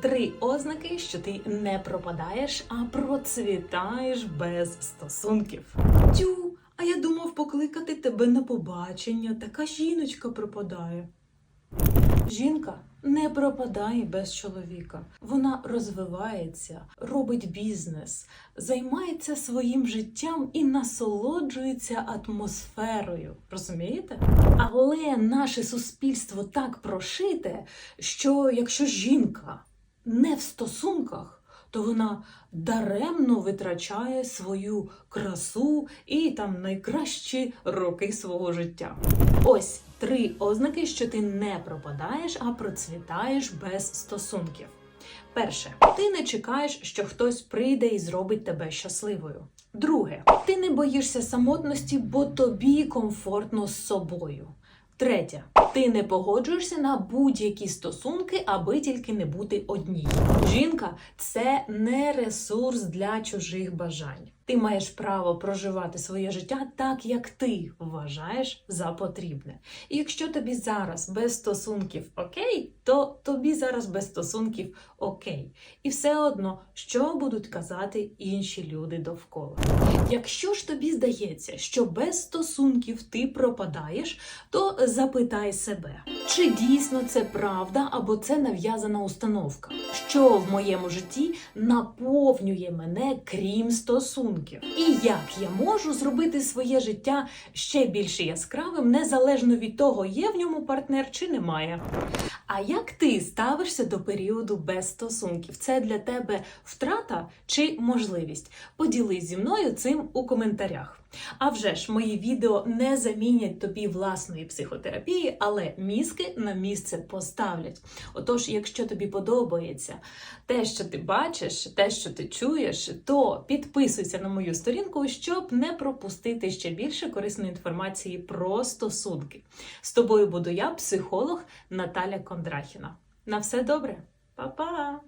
Три ознаки, що ти не пропадаєш, а процвітаєш без стосунків. Тю, а я думав покликати тебе на побачення. Така жіночка пропадає. Жінка не пропадає без чоловіка. Вона розвивається, робить бізнес, займається своїм життям і насолоджується атмосферою. Розумієте? Але наше суспільство так прошите, що якщо жінка не в стосунках, то вона даремно витрачає свою красу і там найкращі роки свого життя. Ось три ознаки, що ти не пропадаєш, а процвітаєш без стосунків. Перше, ти не чекаєш, що хтось прийде і зробить тебе щасливою. Друге, ти не боїшся самотності, бо тобі комфортно з собою. Третє, ти не погоджуєшся на будь-які стосунки, аби тільки не бути одній. Жінка це не ресурс для чужих бажань. Ти маєш право проживати своє життя так, як ти вважаєш за потрібне. І якщо тобі зараз без стосунків окей, то тобі зараз без стосунків окей. І все одно, що будуть казати інші люди довкола. Якщо ж тобі здається, що без стосунків ти пропадаєш, то запитай себе, чи дійсно це правда або це нав'язана установка, що в моєму житті наповнює мене крім стосунків, і як я можу зробити своє життя ще більш яскравим, незалежно від того, є в ньому партнер чи немає. А як ти ставишся до періоду без стосунків? Це для тебе втрата чи можливість? Поділись зі мною цим у коментарях. А вже ж мої відео не замінять тобі власної психотерапії, але мізки на місце поставлять. Отож, якщо тобі подобається те, що ти бачиш, те, що ти чуєш, то підписуйся на мою сторінку, щоб не пропустити ще більше корисної інформації про стосунки. З тобою буду я, психолог Наталя Кондрахіна. На все добре, Па-па!